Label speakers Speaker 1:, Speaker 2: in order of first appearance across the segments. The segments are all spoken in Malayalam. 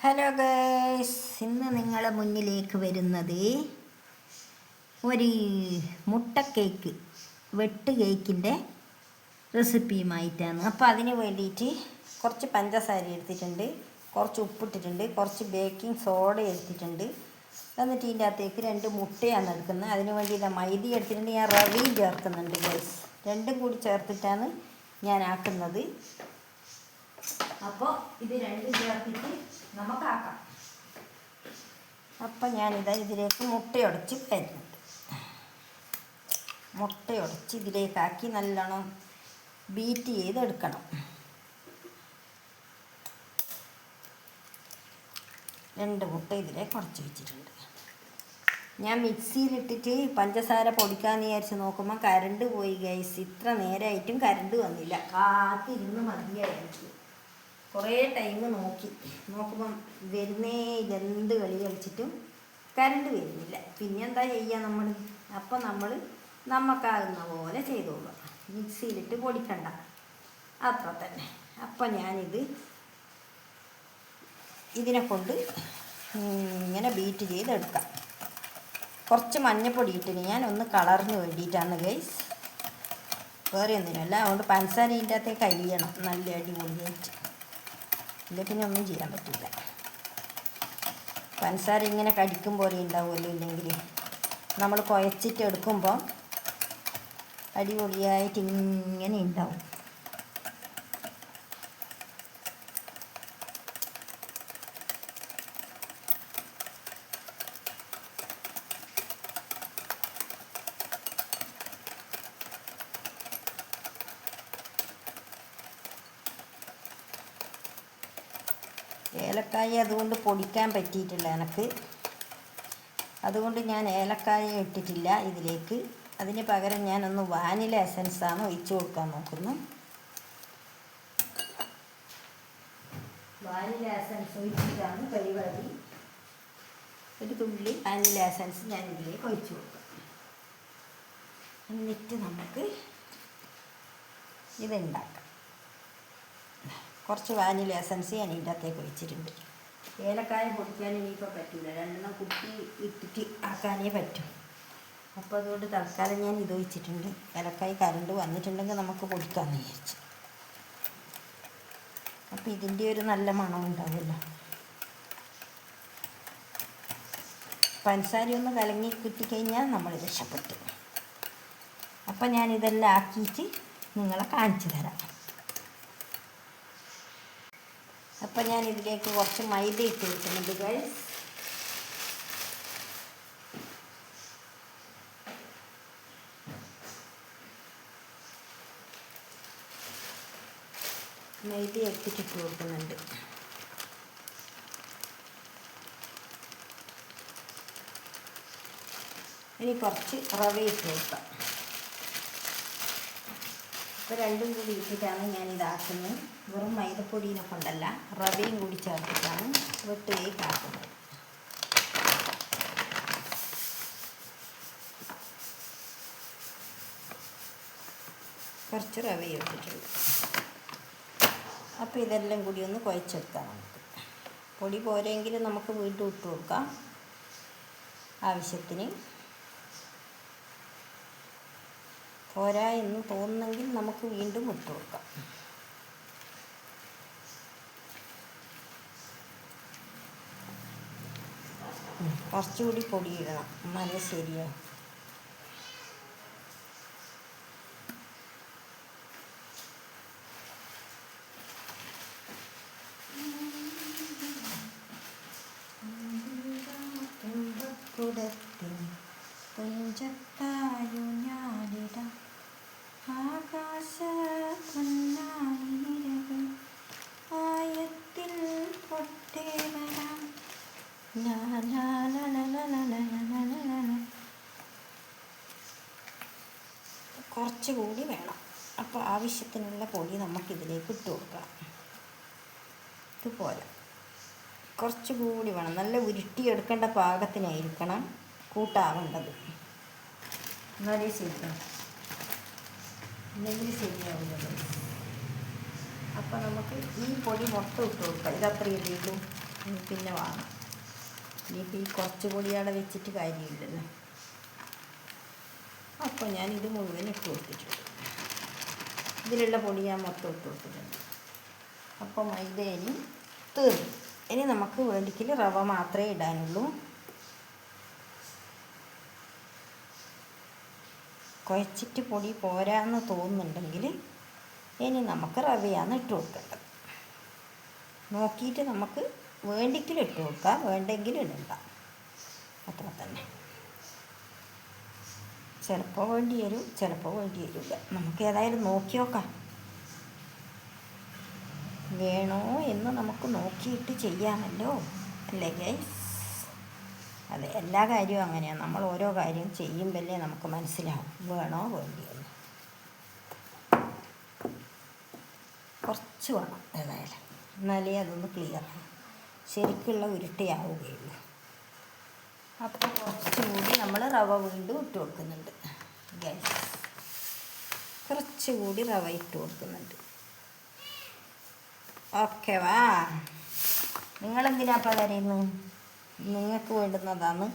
Speaker 1: ഹലോ ഗേസ് ഇന്ന് നിങ്ങളെ മുന്നിലേക്ക് വരുന്നത് ഒരു മുട്ട കേക്ക് വെട്ട് കേക്കിന്റെ റെസിപ്പിയുമായിട്ടാണ് അപ്പോൾ അതിന് വേണ്ടിയിട്ട് കുറച്ച് പഞ്ചസാര എടുത്തിട്ടുണ്ട് കുറച്ച് ഉപ്പിട്ടിട്ടുണ്ട് കുറച്ച് ബേക്കിംഗ് സോഡ എടുത്തിട്ടുണ്ട്. എന്നിട്ട് ഇതിന്റെ അകത്തേക്ക് രണ്ട് മുട്ടയാണ് എടുക്കുന്നത്. അതിന് വേണ്ടി ഞാൻ മൈദ എടുത്തിട്ടുണ്ട് ഞാൻ റവയും ചേർക്കുന്നുണ്ട് ഗേസ് രണ്ടും കൂടി ചേർത്തിട്ടാണ് ഞാൻ ആക്കുന്നത്. അപ്പോൾ ഇത് രണ്ടും ചേർത്തിട്ട് നമുക്കാക്കാം. അപ്പം ഞാനിതാ ഇതിലേക്ക് മുട്ടയുടച്ച് കരുതുന്നുണ്ട് മുട്ടയുടച്ച് ഇതിലേക്കാക്കി നല്ലോണം ബീറ്റ് ചെയ്തെടുക്കണം. രണ്ട് മുട്ട ഇതിലേക്ക് ഉടച്ച് വെച്ചിട്ടുണ്ട്. ഞാൻ മിക്സിയിലിട്ടിട്ട് പഞ്ചസാര പൊടിക്കാന്ന് വിചാരിച്ച് നോക്കുമ്പോൾ കരണ്ട് പോയി ഗൈസ് ഇത്ര നേരമായിട്ടും കരണ്ട് വന്നില്ല. കാത്തിരുന്ന് മതിയായിരിക്കും. കുറേ ടൈം നോക്കി. നോക്കുമ്പം വരുന്നേ ഇതെന്ത് കളി കളിച്ചിട്ടും കരണ്ട് വരുന്നില്ല. പിന്നെ എന്താ ചെയ്യുക നമ്മൾ അപ്പം നമ്മൾ നമുക്കാകുന്ന പോലെ ചെയ്തോളുക മിക്സിയിലിട്ട് പൊടിക്കണ്ട. അത്ര തന്നെ. അപ്പം ഞാനിത് ഇതിനെ കൊണ്ട് ഇങ്ങനെ ബീറ്റ് ചെയ്തെടുക്കാം. കുറച്ച് മഞ്ഞപ്പൊടി ഇട്ടിന്. ഞാൻ ഒന്ന് കളറിന് വേണ്ടിയിട്ടാണ് ഗൈസ് വേറെ ഒന്നിനല്ല അതുകൊണ്ട് പഞ്ചസാര അകത്തേക്ക് അരിയണം. നല്ല അടിപൊളിയായിട്ട്. ഇല്ല പിന്നെ ഒന്നും ചെയ്യാൻ പറ്റില്ല. പഞ്ചസാര ഇങ്ങനെ കടിക്കും പോലെ ഉണ്ടാവുമല്ലോ ഇല്ലെങ്കിൽ. നമ്മൾ കുഴച്ചിട്ട് എടുക്കുമ്പോൾ അടിപൊളിയായിട്ട് ഇങ്ങനെ ഉണ്ടാവും. ഏലക്കായ അതുകൊണ്ട് പൊടിക്കാൻ പറ്റിയിട്ടില്ല എനിക്ക്. അതുകൊണ്ട് ഞാൻ ഏലക്കായ ഇട്ടിട്ടില്ല ഇതിലേക്ക്. അതിന് പകരം ഞാനൊന്ന് വാനില എസൻസാണ് ഒഴിച്ചു കൊടുക്കാൻ നോക്കുന്നു. വാനില എസൻസ് ഒഴിച്ചിട്ടാണ് പരിപാടി. ഒരു തുള്ളി വാനില എസൻസ് ഞാൻ ഇതിലേക്ക് ഒഴിച്ചു കൊടുക്കാം. എന്നിട്ട് നമുക്ക് ഇതുണ്ടാക്കാം. കുറച്ച് വാനില എസൻസ് ഞാൻ ഇതിന്റെ അകത്തേക്ക് വെച്ചിട്ടുണ്ട് ഏലക്കായ പൊടിക്കാൻ ഇനിയിപ്പോൾ പറ്റില്ല രണ്ടെണ്ണം കുട്ടി ഇട്ടിട്ട് ആക്കാനേ പറ്റും. അപ്പോൾ അതുകൊണ്ട് തൽക്കാലം ഞാൻ ഇത് വെച്ചിട്ടുണ്ട് ഏലക്കായ കരണ്ട് വന്നിട്ടുണ്ടെങ്കിൽ നമുക്ക് പൊടിക്കാമെന്ന് വിചാരിച്ചു. അപ്പോൾ ഇതിന്റെ ഒരു നല്ല മണം ഉണ്ടാവുമല്ലോ. പഞ്ചസാര ഒന്ന് കലങ്ങി കിട്ടിക്കഴിഞ്ഞാൽ നമ്മൾ രക്ഷപ്പെട്ടു. അപ്പം ഞാനിതെല്ലാം ആക്കിയിട്ട് നിങ്ങളെ കാണിച്ചു തരാം. അപ്പം ഞാൻ ഇതിലേക്ക് കുറച്ച് മൈദ ഇട്ട് കൊടുക്കുന്നുണ്ട് ഗൈസ് മൈദ എടുത്തിട്ട് കൊടുക്കുന്നുണ്ട്. ഇനി കുറച്ച് റവ ഇട്ട് കൊടുക്കാം. ഇപ്പോൾ രണ്ടും കൂടി ഇട്ടിട്ടാണ് ഞാൻ ഇതാക്കുന്നത്. വെറും മൈദപ്പൊടിനെ കൊണ്ടല്ല റവയും കൂടി ചേർത്തിട്ടാണ് വെട്ടുകേക്ക് ആക്കുന്നത്. കുറച്ച് റവ ഇട്ടിട്ടുണ്ട് അപ്പോൾ ഇതെല്ലാം കൂടി ഒന്ന് കുഴച്ചെടുക്കാം നമുക്ക്. പൊടി പോരെങ്കിൽ നമുക്ക് വീണ്ടും ഇട്ട് കൊടുക്കാം. ആവശ്യത്തിന് പോരാ എന്ന് തോന്നുന്നെങ്കിൽ നമുക്ക് വീണ്ടും ഇട്ട് കൊടുക്കാം. കുറച്ചുകൂടി പൊടിയിടണം. എന്നാലേ ശരിയാവും. കുറച്ചുകൂടി വേണം. അപ്പോൾ ആവശ്യത്തിനുള്ള പൊടി നമുക്കിതിലേക്ക് ഇട്ട് കൊടുക്കാം. ഇതുപോലെ. കുറച്ചുകൂടി വേണം. നല്ല ഉരുട്ടിയെടുക്കേണ്ട പാകത്തിനായിരിക്കണം കൂട്ടാവേണ്ടത്. എന്നാലേ ശരിയാവും. ഇല്ലെങ്കിൽ ശരിയാവില്ല. അപ്പം നമുക്ക് ഈ പൊടി മൊത്തം ഇട്ട് കൊടുക്കാം. ഇത് അത്രയല്ലേ ഉള്ളൂ. ഇനി പിന്നെ വാങ്ങാം. ഇനിയിപ്പോൾ ഈ കുറച്ച് പൊടിയാടെ വെച്ചിട്ട് കാര്യമില്ലല്ലോ. അപ്പോൾ ഞാൻ ഇത് മുഴുവൻ ഇട്ട് കൊടുത്തിട്ടുണ്ട്. ഇതിലുള്ള പൊടി ഞാൻ മൊത്തം ഇട്ട് കൊടുത്തിട്ടുണ്ട്. അപ്പോൾ മൈദ ഇനി തീർന്നു. ഇനി നമുക്ക് വേണ്ടിക്കൽ റവ മാത്രമേ ഇടാനുള്ളൂ. കുഴച്ചിട്ട് പൊടി പോരാന്ന് തോന്നുന്നുണ്ടെങ്കിൽ ഇനി നമുക്ക് റവയാണ് ഇട്ട് കൊടുക്കേണ്ടത്. നോക്കിയിട്ട് നമുക്ക് വേണ്ടിക്കൽ ഇട്ട് കൊടുക്കാം വേണ്ടെങ്കിൽ ഇടണ്ട. അത്ര തന്നെ ചിലപ്പോൾ വേണ്ടി വരും ചിലപ്പോൾ വേണ്ടി വരില്ല നമുക്ക് ഏതായാലും നോക്കി നോക്കാം. വേണോ എന്ന് നമുക്ക് നോക്കിയിട്ട് ചെയ്യാമല്ലോ. അല്ലേ ഗൈസ് അതെ എല്ലാ കാര്യവും അങ്ങനെയാണ് നമ്മൾ ഓരോ കാര്യം ചെയ്യുമ്പോഴേ നമുക്ക് മനസ്സിലാവും. വേണോ വേണ്ടിയോ. കുറച്ച് വേണം ഏതായാലും. എന്നാലേ അതൊന്ന് ക്ലിയർ ആവും. ശരിക്കുള്ള ഉരുട്ടിയാവുകയുള്ളൂ. അപ്പോൾ കുറച്ചുകൂടി നമ്മൾ റവ വീണ്ടും ഇട്ട് കൊടുക്കുന്നുണ്ട്. ഗ്യാസ് കുറച്ചുകൂടി റവ ഇട്ട് കൊടുക്കുന്നുണ്ട്. ഓക്കെ വാ. നിങ്ങളെന്തിനാപ്പം കരയുന്നത് നിങ്ങൾക്ക് വേണ്ടുന്നതാണ്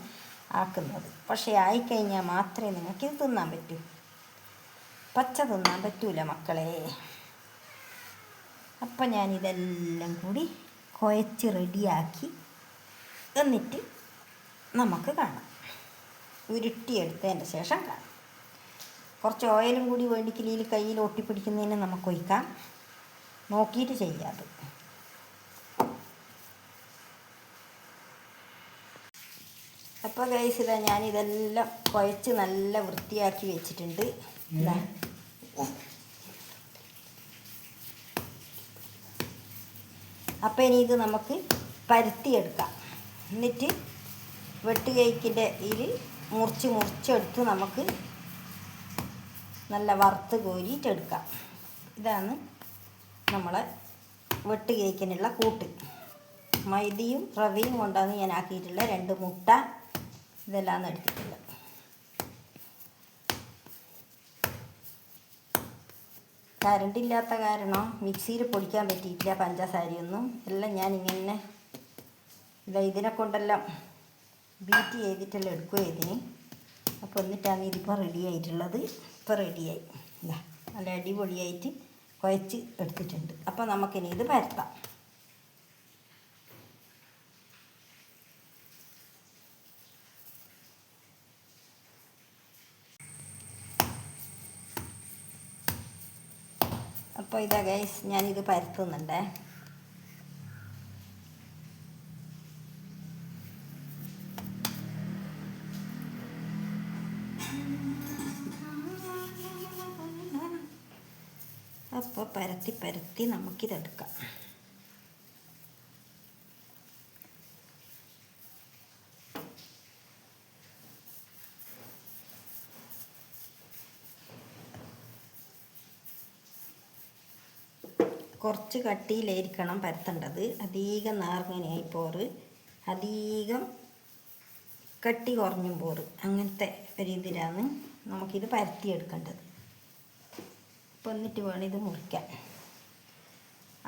Speaker 1: ആക്കുന്നത്. പക്ഷേ ആയിക്കഴിഞ്ഞാൽ മാത്രമേ നിങ്ങൾക്ക് ഇത് തിന്നാൻ പറ്റൂ. പച്ച തിന്നാൻ പറ്റൂല മക്കളെ. അപ്പം ഞാനിതെല്ലാം കൂടി കുഴച്ച് റെഡിയാക്കി എന്നിട്ട് നമുക്ക് കാണാം. ഉരുട്ടിയെടുത്തതിന്റെ ശേഷം കാണാം. കുറച്ച് ഓയിലും കൂടി വേണ്ടിക്കില്ലെങ്കിൽ കയ്യിൽ ഒട്ടിപ്പിടിക്കുന്നതിന് നമുക്ക് ഒഴിക്കാം. നോക്കിയിട്ട് ചെയ്യാതെ അപ്പോൾ ഗൈസ് ഇതാ ഞാനിതെല്ലാം കുഴച്ച് നല്ല വൃത്തിയാക്കി വെച്ചിട്ടുണ്ട്. അപ്പോൾ ഇനി ഇത് നമുക്ക് പരത്തിയെടുക്കാം. എന്നിട്ട് വെട്ടുകേക്കിന്റെ ഇതിൽ മുറിച്ച് മുറിച്ചെടുത്ത് നമുക്ക് നല്ല വറുത്ത് കോരിയിട്ടെടുക്കാം. ഇതാണ് നമ്മളെ വെട്ട് കേക്കിനുള്ള കൂട്ട്. മൈദയും റവയും കൊണ്ടാണ് ഞാൻ ആക്കിയിട്ടുള്ള രണ്ട് മുട്ട ഇതെല്ലാം എടുത്തിട്ടുള്ളത്. കരണ്ടില്ലാത്ത കാരണം മിക്സിയിൽ പൊടിക്കാൻ പറ്റിയിട്ടില്ല പഞ്ചസാരയൊന്നും. എല്ലാം ഞാൻ ഇങ്ങനെ ഇതാ ഇതിനെ കൊണ്ടെല്ലാം ബീറ്റ് ചെയ്തിട്ടെല്ലാം എടുക്കുക ഇതിന്. അപ്പോൾ എന്നിട്ടാണ് ഇതിപ്പോൾ റെഡി ആയിട്ടുള്ളത്. ഇപ്പോൾ റെഡിയായി നല്ല അടിപൊളിയായിട്ട് കുഴച്ച് എടുത്തിട്ടുണ്ട്. അപ്പോൾ നമുക്കിനി ഇത് പരത്താം. അപ്പോൾ ഇതാ ഗൈസ് ഞാനിത് പരത്തുന്നുണ്ടേ. അപ്പോൾ പരത്തി പരത്തി നമുക്കിതെടുക്കാം. കുറച്ച് കട്ടിയിലായിരിക്കണം പരത്തേണ്ടത്. അധികം നാർങ്ങനെയായി പോറ് അധികം കട്ടി കുറഞ്ഞും പോറ് അങ്ങനത്തെ ഒരു ഇതിലാണ് നമുക്കിത് പരത്തിയെടുക്കേണ്ടത്. അപ്പോൾ എന്നിട്ട് വേണം ഇത് മുറിക്കാൻ.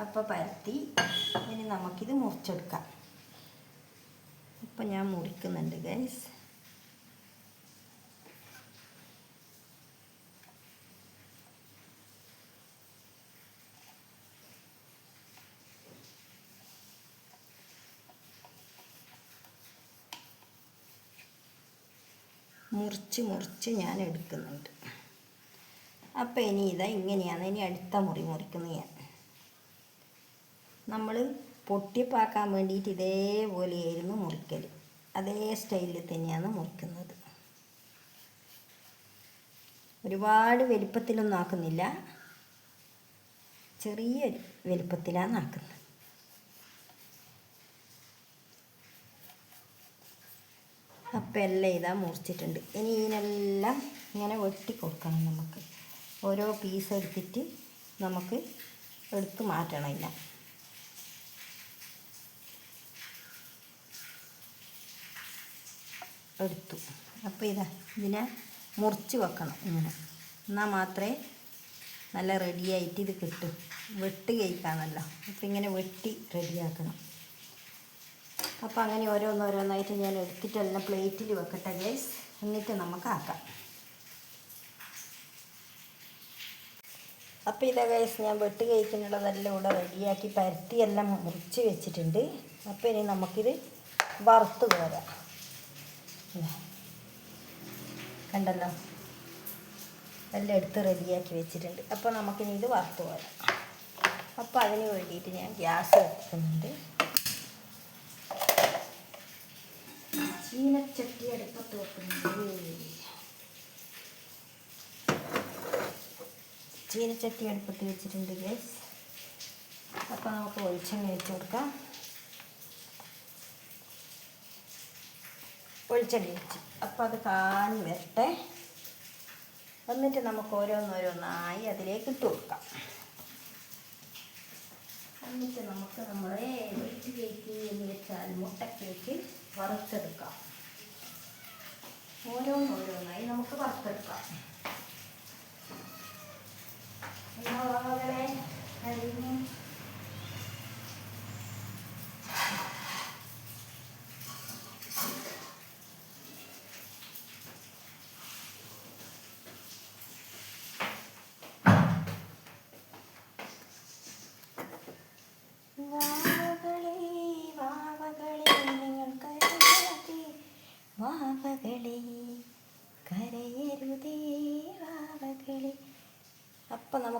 Speaker 1: അപ്പോൾ പരത്തി ഇനി നമുക്കിത് മുറിച്ചെടുക്കാം. ഇപ്പം ഞാൻ മുറിക്കുന്നുണ്ട് ഗൈസ് മുറിച്ച് മുറിച്ച് ഞാൻ എടുക്കുന്നുണ്ട്. അപ്പോൾ ഇനി ഇതാ ഇങ്ങനെയാണ് ഇനി അടുത്ത മുറി മുറിക്കുന്നത് ഞാൻ. നമ്മൾ പൊട്ടിപ്പാക്കാൻ വേണ്ടിയിട്ട് ഇതേപോലെയായിരുന്നു മുറിക്കൽ അതേ സ്റ്റൈലിൽ തന്നെയാണ് മുറിക്കുന്നത്. ഒരുപാട് വലിപ്പത്തിലൊന്നും ആക്കുന്നില്ല. ചെറിയ വലിപ്പത്തിലാണ് ആക്കുന്നത്. അപ്പം എല്ലാം ഇതാ മുറിച്ചിട്ടുണ്ട്. ഇനി ഇതിനെല്ലാം ഇങ്ങനെ വെട്ടി കൊടുക്കണം നമുക്ക്. ഓരോ പീസ് എടുത്തിട്ട് നമുക്ക് എടുത്ത് മാറ്റണം ഇല്ല. എടുത്തു. അപ്പോൾ ഇതാ ഇതിനെ മുറിച്ച് വെക്കണം ഇങ്ങനെ. എന്നാൽ മാത്രമേ നല്ല റെഡിയായിട്ട് ഇത് കിട്ടും. വെട്ട് കേക്കാണല്ലോ അപ്പോൾ ഇങ്ങനെ വെട്ടി റെഡിയാക്കണം അപ്പോൾ അങ്ങനെ ഓരോന്നോരോന്നായിട്ട് ഞാൻ എടുത്തിട്ട് എല്ലാം പ്ലേറ്റിൽ വെക്കട്ടെ ഗൈസ് എന്നിട്ട് നമുക്ക് ആക്കാം. അപ്പോൾ ഇതാ കേസ് ഞാൻ വെട്ട് കഴിക്കുന്നുള്ളതെല്ലാം ഇവിടെ റെഡിയാക്കി പരത്തിയെല്ലാം മുറിച്ച് വെച്ചിട്ടുണ്ട്. അപ്പോൾ ഇനി നമുക്കിത് വറുത്ത് കോരാം കണ്ടല്ലോ? എല്ലാം എടുത്ത് റെഡിയാക്കി വെച്ചിട്ടുണ്ട്. അപ്പോൾ നമുക്കിനി ഇത് വറുത്ത് കോരാം അപ്പോൾ അതിന് വേണ്ടിയിട്ട് ഞാൻ ഗ്യാസ് വെക്കുന്നുണ്ട്. ചീനച്ചട്ടി അടുപ്പത്ത് വെക്കുന്നുണ്ട്. ചീനച്ചട്ടി അടുപ്പത്ത് വെച്ചിട്ടുണ്ട് ഗ്യാസ് അപ്പോൾ നമുക്ക് വെളിച്ചെണ്ണ വെച്ച് കൊടുക്കാം. വെളിച്ചെണ്ണ വെച്ച് അപ്പോൾ അത് കാഞ്ഞ് വരട്ടെ. എന്നിട്ട് നമുക്ക് ഓരോന്നോരോന്നായി അതിലേക്ക് ഇട്ട് കൊടുക്കാം. എന്നിട്ട് നമുക്ക് നമ്മുടെ വെയിറ്റ് കേക്ക് എന്ന് വെച്ചാൽ മുട്ടക്കേക്ക് വറുത്തെടുക്കാം. ഓരോന്നോരോന്നായി നമുക്ക് വറുത്തെടുക്കാം. 你好，老哥嘞看点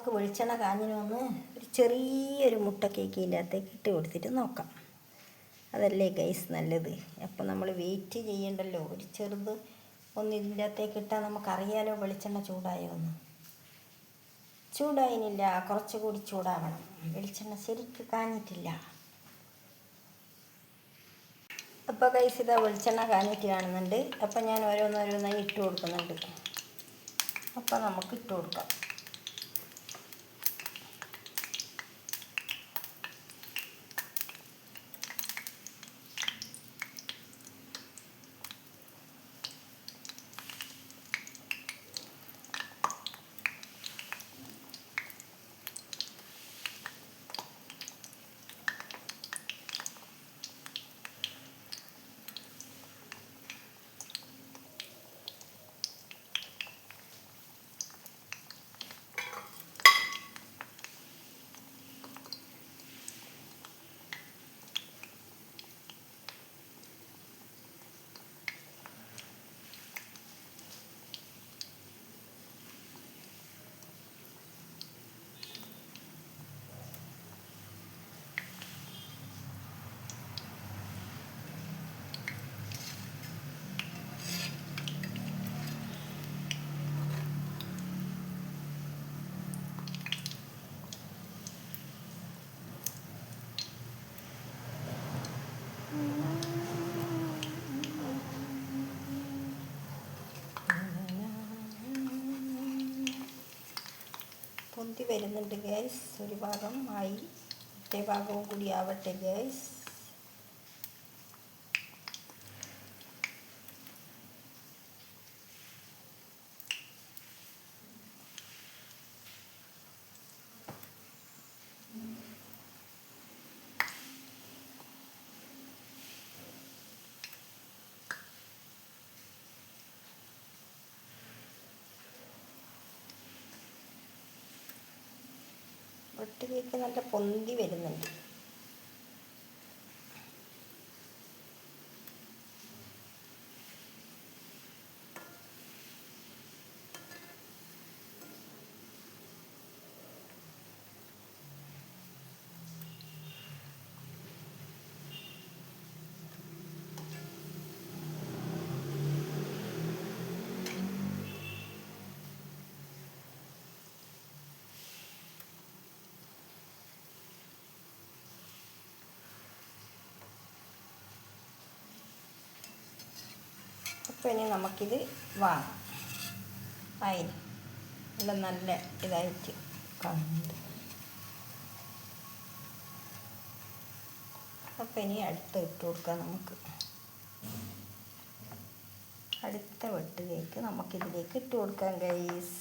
Speaker 1: നമുക്ക് വെളിച്ചെണ്ണ കാഞ്ഞിന് വന്ന് ഒരു ചെറിയൊരു മുട്ട കേക്കിന്റെ അകത്തേക്ക് ഇട്ട് കൊടുത്തിട്ട് നോക്കാം. അതല്ലേ ഗൈസ് നല്ലത്? അപ്പം നമ്മൾ വെയിറ്റ് ചെയ്യണ്ടല്ലോ. ഒരു ചെറുത് ഒന്ന് ഇതിന്റെ അകത്തേക്ക് ഇട്ടാൽ നമുക്കറിയാലോ വെളിച്ചെണ്ണ ചൂടായോ എന്ന് ചൂടായിനില്ല. കുറച്ചുകൂടി ചൂടാവണം. വെളിച്ചെണ്ണ ശരിക്ക് കാഞ്ഞിട്ടില്ല. അപ്പോൾ കൈസ് ഇതാ വെളിച്ചെണ്ണ കാഞ്ഞിട്ട് കാണുന്നുണ്ട്. അപ്പം ഞാൻ ഓരോന്നോരോന്നായി ഇട്ട് കൊടുക്കുന്നുണ്ട്. അപ്പോൾ നമുക്ക് ഇട്ട് കൊടുക്കാം. പൊന്തി വരുന്നുണ്ട് ഗ്യാസ് ഒരു ഭാഗം ആയി. മറ്റേ ഭാഗവും കൂടി ആവട്ടെ ഗ്യാസ് കേക്ക് നല്ല പൊന്തി വരുന്നുണ്ട്. അപ്പോൾ ഇനി നമുക്കിത് വാങ്ങാം. ആയി നല്ല നല്ല ഇതായിട്ട് കാണുന്നുണ്ട്. അപ്പോൾ ഇനി അടുത്ത ഇട്ട് കൊടുക്കാം നമുക്ക്. അടുത്ത വെട്ടിലേക്ക് നമുക്കിതിലേക്ക് ഇട്ട് കൊടുക്കാം ഗൈസ്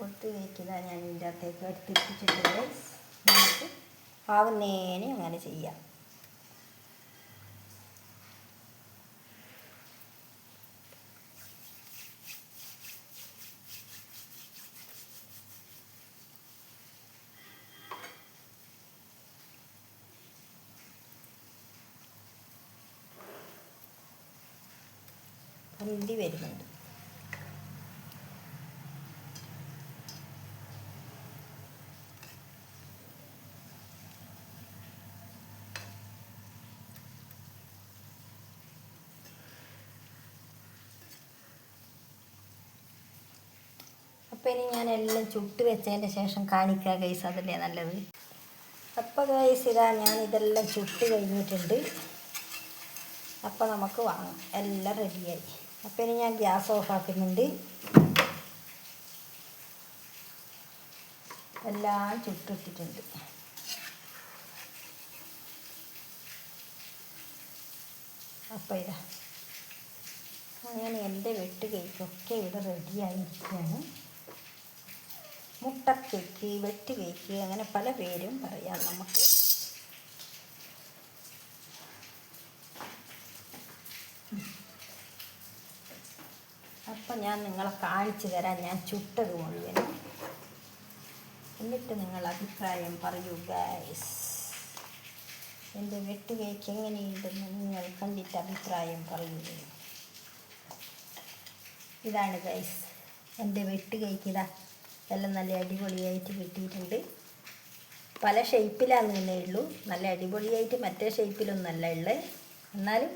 Speaker 1: വെട്ട് വയ്ക്കുന്ന ഞാൻ ഇതിന്റെ അകത്തേക്ക് അടുത്തിട്ടിട്ടുണ്ട് നമുക്ക് ആവുന്നേനെ അങ്ങനെ ചെയ്യാം. പൊന്തി വരുന്നുണ്ട്. അപ്പം ഇനി ഞാൻ എല്ലാം ചുട്ട് വെച്ചതിന്റെ ശേഷം കാണിക്കുക ഗൈസ് അതല്ലേ നല്ലത്. അപ്പം ഗൈസ് ഇതാ ഞാൻ ഇതെല്ലാം ചുട്ട് കഴിഞ്ഞിട്ടുണ്ട്. അപ്പം നമുക്ക് വാങ്ങാം. എല്ലാം റെഡിയായി അപ്പം ഇനി ഞാൻ ഗ്യാസ് ഓഫ് ആക്കുന്നുണ്ട്. എല്ലാം ചുട്ടിട്ടിട്ടുണ്ട്. അപ്പം ഇതാ. അങ്ങനെ എന്റെ വെട്ട് കേക്കൊക്കെ ഇവിടെ റെഡിയായിരിക്കുകയാണ് മുട്ട വെട്ടി കേക്ക് അങ്ങനെ പല പേരും പറയാം നമുക്ക്. അപ്പം ഞാൻ നിങ്ങളെ കാണിച്ചു തരാം. ഞാൻ ചുട്ടത് മുഴുവനും. എന്നിട്ട് നിങ്ങൾ അഭിപ്രായം പറയൂ ഗൈസ് എന്റെ വെട്ടു കേക്ക് എങ്ങനെയുണ്ടെന്ന് നിങ്ങൾ കണ്ടിട്ട് അഭിപ്രായം പറയൂ ഇതാണ് ഗൈസ് എന്റെ വെട്ട് കേക്ക് ഇതാ. എല്ലാം നല്ല അടിപൊളിയായിട്ട് കിട്ടിയിട്ടുണ്ട്. പല ഷേപ്പിലാണ് ഷേപ്പിലാണെന്നേ ഉള്ളൂ. നല്ല അടിപൊളിയായിട്ട് മറ്റേ ഷേപ്പിലൊന്നല്ല ഉള്ളത് എന്നാലും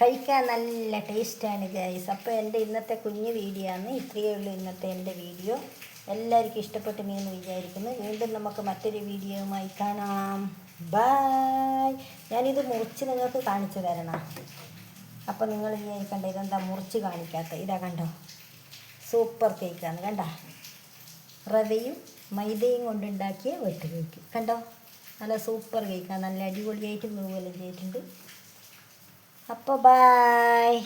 Speaker 1: കഴിക്കാൻ നല്ല ടേസ്റ്റാണ് ഗൈസ് അപ്പോൾ എന്റെ ഇന്നത്തെ കുഞ്ഞു വീഡിയോ ആണ്. ഇത്രയേ ഉള്ളൂ ഇന്നത്തെ എന്റെ വീഡിയോ എല്ലാവർക്കും ഇഷ്ടപ്പെട്ടു എന്ന് വിചാരിക്കുന്നു. വീണ്ടും നമുക്ക് മറ്റൊരു വീഡിയോയുമായി കാണാം. ബായ് ഞാനിത് മുറിച്ച് നിങ്ങൾക്ക് കാണിച്ചു തരണം. അപ്പോൾ നിങ്ങൾ വിചാരിക്കണ്ട ഇതെന്താ മുറിച്ച് കാണിക്കാത്ത? ഇതാ കണ്ടോ? സൂപ്പർ കേക്കാണ് കണ്ട? റവയും മൈദയും കൊണ്ടുണ്ടാക്കിയ വെട്ട് കേക്ക്. കണ്ടോ? നല്ല സൂപ്പർ കേക്കാണ് നല്ല അടിപൊളിയായിട്ട് പോലെ ചെയ്തിട്ടുണ്ട്. അപ്പോൾ ബായ്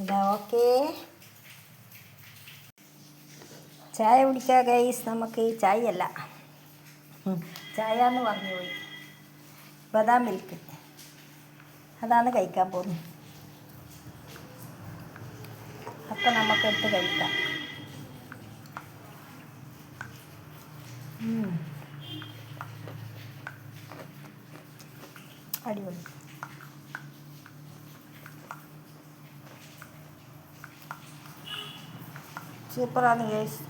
Speaker 1: ഇതാ ഓക്കേ ചായ കുടിക്കാം ഗൈസ് നമുക്ക് ചായ അല്ല. ചായ എന്ന് പറഞ്ഞു പോയി. ബദാം മിൽക്ക്. അതാണ് കഴിക്കാൻ പോകുന്നത്. അപ്പം നമുക്കെടുത്ത് കഴിക്കാം. അടിപൊളി. സൂപ്പറാണ് ഗൈസ്